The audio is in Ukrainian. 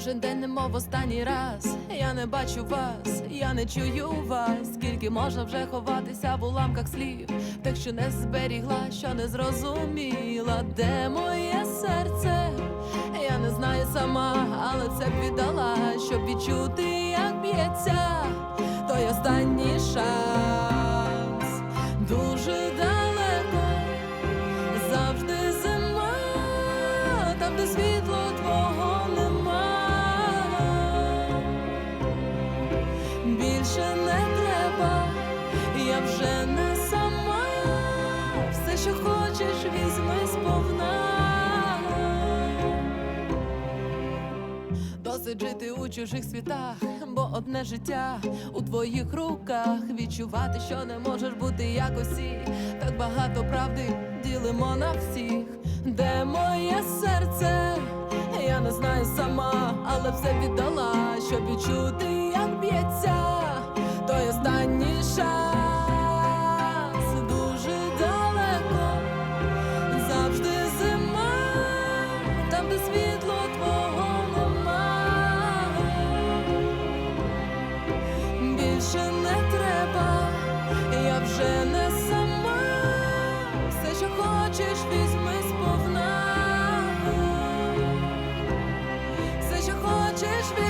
Кожен день немов останній раз. Я не бачу вас, я не чую вас. Скільки можна вже ховатися в уламках слів, тих, що не зберігла, що не зрозуміла, де моє серце. Я не знаю сама, але це б віддала, щоб відчути, як б'ється той останній шанс. Дуже далеко, завжди зима, там, де світло твого Більше не треба, я вже не сама. Все, що хочеш, візьми сповна. Досить жити у чужих світах, бо одне життя у твоїх руках. Відчувати, що не можеш бути як усі. Так багато правди ділимо на всіх. Де моє серце? Я не знаю сама, але все віддала, щоб відчути, як б'ється той останній шанс. Дуже далеко завжди зима, там, де світло твого нема. Більше не треба, я вже не сама. Все, що хочеш, візьми сповна. Все, що хочеш, візьми